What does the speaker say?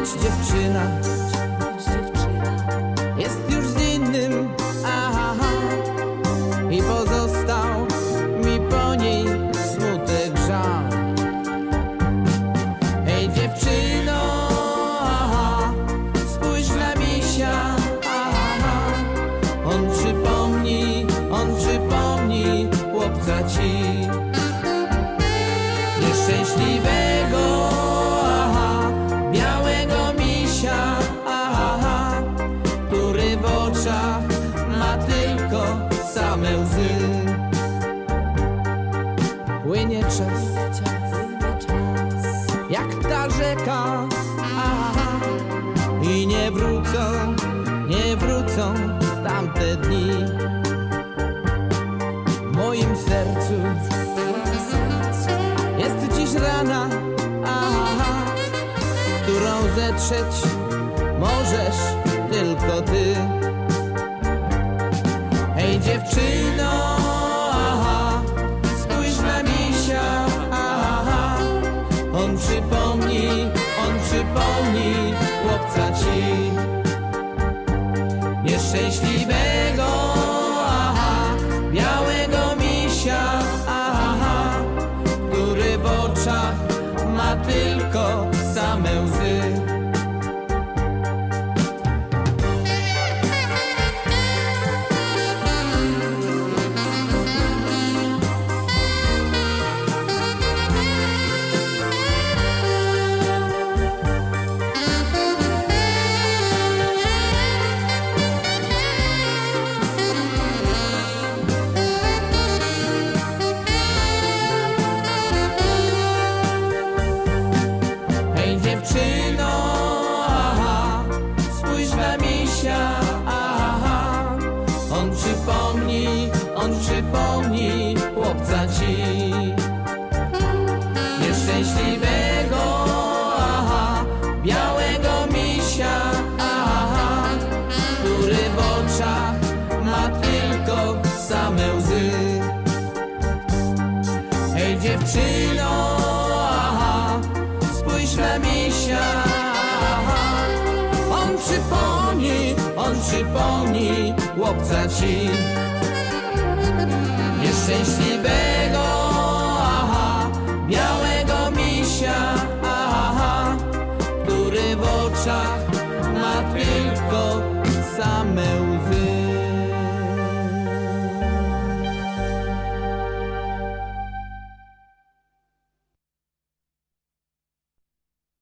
lecz dziewczyna. Jest już z innym, aha, i pozostał mi po niej smutek żal. Ej dziewczyno, aha, spójrz na misia, aha, on przypomni, on przypomni chłopca ci. Ma tylko same łzy. Płynie czas, jak ta rzeka, aha, i nie wrócą, nie wrócą tamte dni. W moim sercu jest dziś rana, aha, którą zetrzeć możesz tylko ty. Chłopca ci. Dziewczyno, aha, spójrz na misia, aha, on przypomni, on przypomni chłopca ci. Nieszczęśliwego, aha, białego misia, aha, który w oczach ma tylko same łzy. Hej dziewczyno, przypomni, on przypomni chłopca ci. Nieszczęśliwego, aha, białego misia, aha, który w oczach ma tylko